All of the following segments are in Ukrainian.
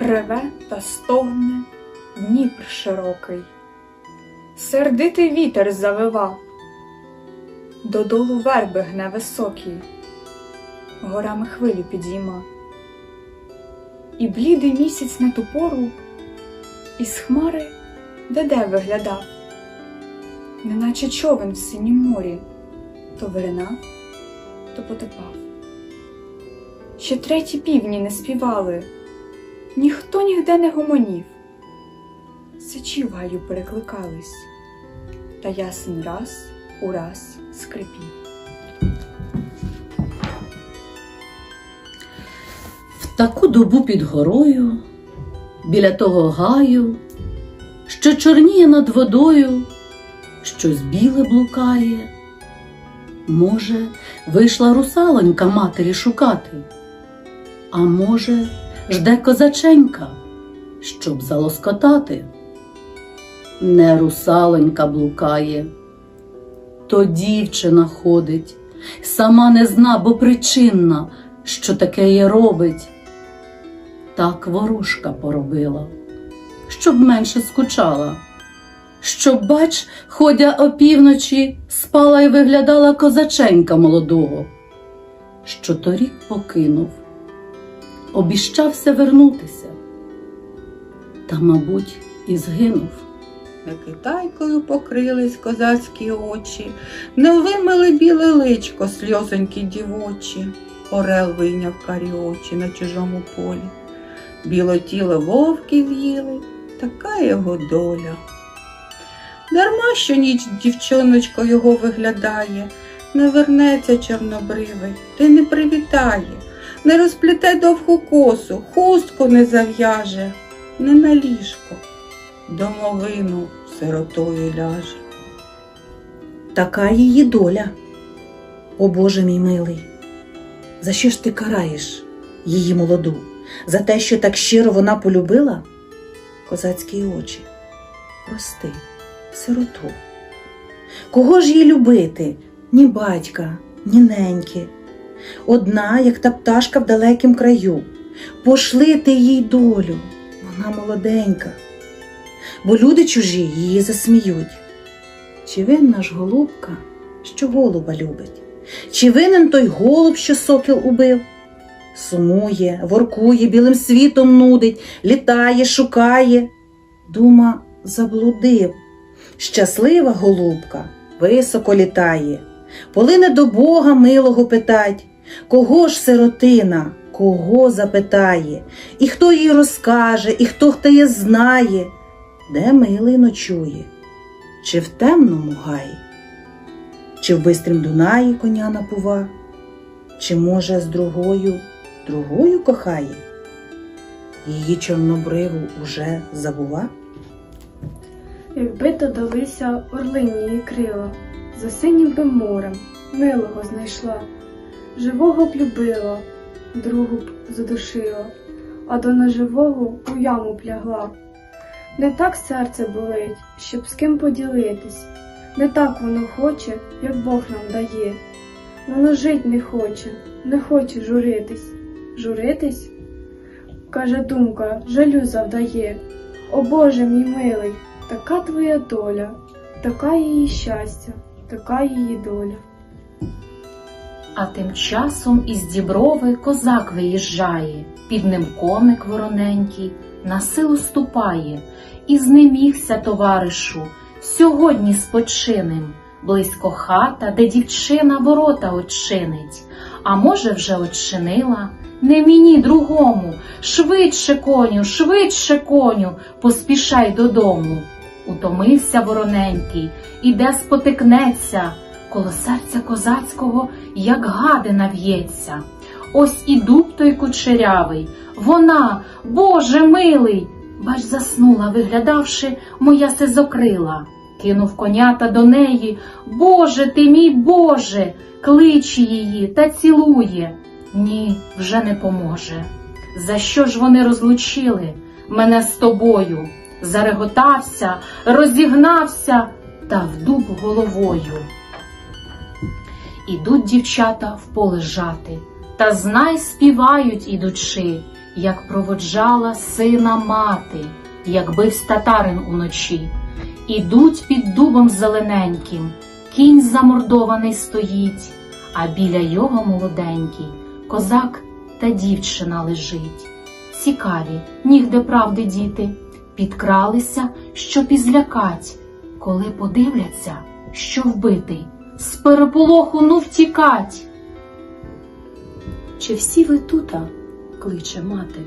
Реве та стогне Дніпр широкий, сердитий вітер завива, додолу верби гне високий, горами хвилю підійма. І блідий місяць на ту пору із хмари де-де виглядав, неначе човен в синім морі, то виринав, то потопав. Ще треті півні не співали. Ніхто нігде не гомонів, сичі в гаю перекликались, та ясен раз у раз скрипів. В таку добу під горою, біля того гаю, що чорніє над водою, щось біле блукає. Може, вийшла русалонька матері шукати, а може, жде козаченька, щоб залоскотати. Не русалонька блукає, то дівчина ходить, сама не зна, бо причинна, що таке є робить. Так ворожка поробила, щоб менше скучала. Щоб, бач, ходя опівночі, спала й виглядала козаченька молодого, що торік покинув, обіщався вернутися, та, мабуть, і згинув. Китайкою покрились козацькі очі, не вимили біле личко сльозонькі дівочі. Орел вийняв карі очі на чужому полі. Біло тіло вовки з'їли, така його доля. Дарма що ніч дівчоночко його виглядає, не вернеться чорнобривий, й не привітає, не розплете довгу косу, хустку не зав'яже, не на ліжко домовину сиротою ляже. Така її доля. О Боже мій милий, за що ж ти караєш її молоду? За те, що так щиро вона полюбила? Козацькі очі. Прости, сироту. Кого ж їй любити? Ні батька, ні неньки. Одна, як та пташка в далекім краю. Пошли ти їй долю, вона молоденька. Бо люди чужі її засміють. Чи винна ж голубка, що голуба любить? Чи винен той голуб, що сокіл убив? Сумує, воркує, білим світом нудить, літає, шукає. Дума заблудив. Щаслива голубка високо літає. Полине до Бога милого питать, кого ж сиротина, кого запитає, і хто їй розкаже, і хто хтеє знає, де милий ночує, чи в темному гаї, чи в бистрім Дунаї коня напува, чи, може, з другою, другою кохає? Її чорнобриву уже забува? Якби додалися орлині крила, за синім би морем милого знайшла, живого б любила, другу б задушила, а до неживого у яму б лягла. Не так серце болить, щоб з ким поділитись, не так воно хоче, як Бог нам дає. Воно жить не хоче, не хоче журитись. Журитись? Каже думка, жалю завдає. О Боже мій милий, така твоя доля, така її щастя, така її доля. А тим часом із діброви козак виїжджає, під ним коник вороненький, на силу ступає, і знемігся, товаришу, сьогодні спочинем, близько хата, де дівчина ворота очинить, а може, вже очинила, не мені другому, швидше коню, швидше коню, поспішай додому. Утомився вороненький, іде спотикнеться, коло серця козацького, як гадина в'ється. Ось і дуб той кучерявий, вона, Боже милий, Бач, заснула, виглядавши, моя сизокрила. Кинув конята до неї. Боже ти мій Боже, кличе її та цілує. Ні, вже не поможе. За що ж вони розлучили мене з тобою? Зареготався, розігнався та в дуб головою. Ідуть дівчата в поле жати, та знай співають ідучи, як проводжала сина мати, як бив татарин уночі. Ідуть під дубом зелененьким, кінь замордований стоїть, а біля його молоденький козак та дівчина лежить. Цікаві, нігде правди діти, підкралися, щоб ізлякать, коли подивляться, що вбитий, з переполоху ну втікать. Чи всі ви тута? кличе мати.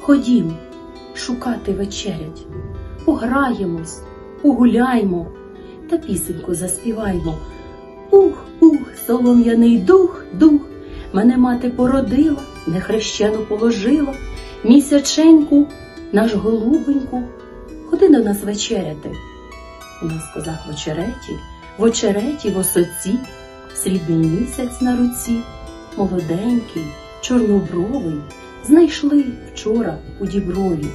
Ходім, шукати вечерять, пограємось, погуляймо та пісеньку заспіваймо. Ух, ух, солом'яний дух, дух, мене мати породила, нехрещену положила, місяченьку, наш голубеньку, ходи до нас вечеряти. У нас козак в очереті, в очереті в осоці, срібний місяць на руці, молоденький, чорнобровий, знайшли вчора у діброві.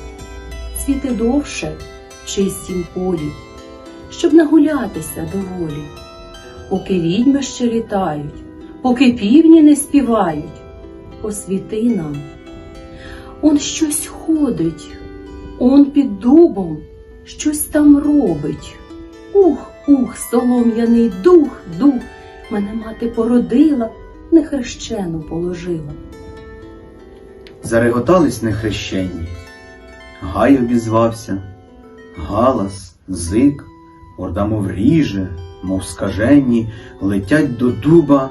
Цвіти довше в чистім полі, щоб нагулятися доволі. Поки відьми ще літають, поки півні не співають, посвіти нам. Он щось ходить, он під дубом щось там робить. Ух, ух, солом'яний дух, дух, мене мати породила, нехрещену положила. Зареготались нехрещенні. Гай обізвався, галас, зик, орда мов ріже, мов скаженні, летять до дуба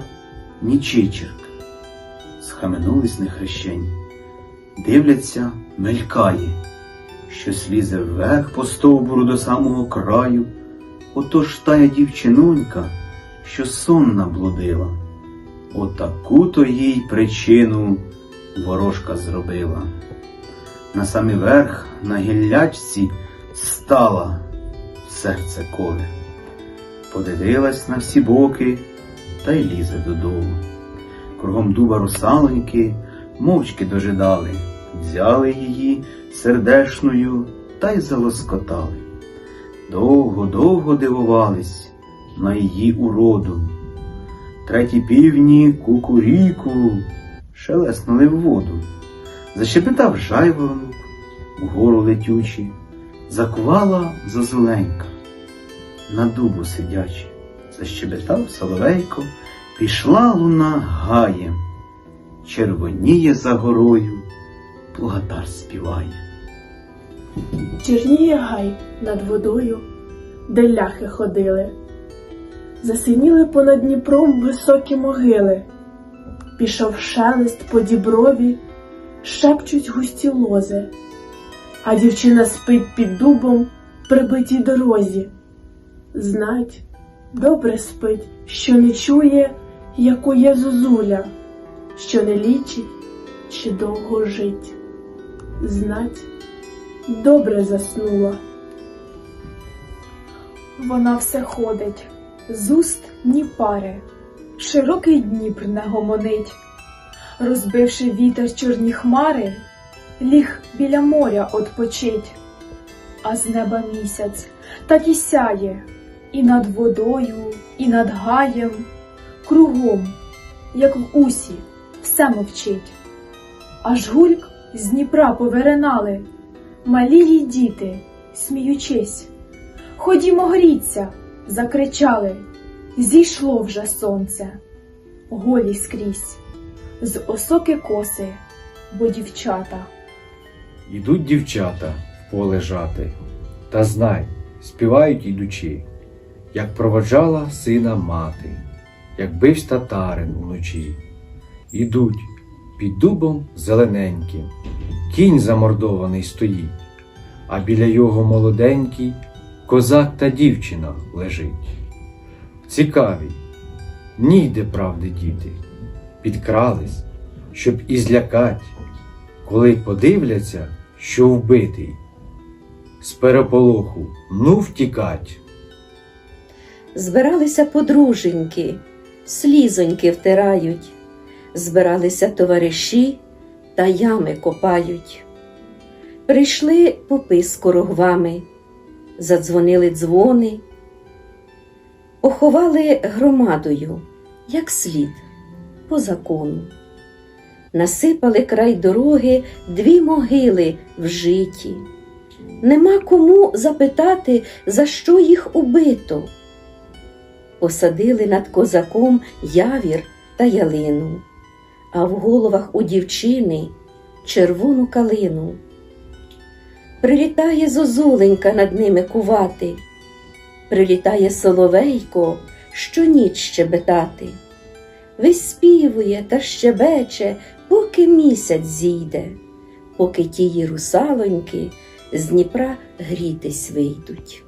нічичерк. Схаменулись нехрещені. Дивляться, мелькає, щось лізе вверх по стовбуру до самого краю. Отож тая дівчинонька, що сонна блудила. Отаку то їй причину ворожка зробила. На самий верх на гіллячці стала серце коле. Подивилась на всі боки та й лізе додолу. Кругом дуба русалоньки мовчки дожидали, взяли її сердешною та й залоскотали. Довго-довго дивувались на її уроду. Треті півні кукуріку шелеснули в воду. Защебетав жайворонок, вгору летючий, закувала зозуленька, на дубу сидячи, защебетав соловейко, пішла луна гаєм, червоніє за горою, плугатар співає. Чорніє гай над водою, де ляхи ходили. Засиніли понад Дніпром високі могили. Пішов шелест по діброві, шепчуть густі лози, а дівчина спить під дубом при битій дорозі. Знать, добре спить, що не чує, яку є зозуля, що не лічить чи довго жить. Знать, добре заснула. Вона все ходить, з уст ні пари, широкий Дніпр не гомонить, розбивши вітер чорні хмари, ліг біля моря отпочить, а з неба місяць так і сяє, і над водою, і над гаєм, кругом, як в усі, все мовчить. Аж гульк з Дніпра поверинали, малі й діти, сміючись. Ходімо гріться, закричали, зійшло вже сонце, голі скрізь, з осоки коси, бо дівчата. Ідуть дівчата в поле жати, та знай, співають ідучи, як проводжала сина мати, як бивсь татарин уночі. Ідуть під дубом зелененьким, кінь замордований стоїть, а біля його молоденький козак та дівчина лежить. Цікаві, ніде правди діти, підкрались, щоб і злякать, коли подивляться, що вбитий, з переполоху, ну втікать. Збиралися подруженьки, слізоньки втирають, збиралися товариші та ями копають. Прийшли попи з корогвами, задзвонили дзвони, оховали громадою, як слід, по закону. Насипали край дороги дві могили в житі. Нема кому запитати, за що їх убито посадили над козаком явір та ялину, а в головах у дівчини червону калину. Прилітає зозуленька над ними кувати, прилітає соловейко щоніч щебетати, виспівує та щебече, поки місяць зійде, поки тії русалоньки з Дніпра грітись вийдуть.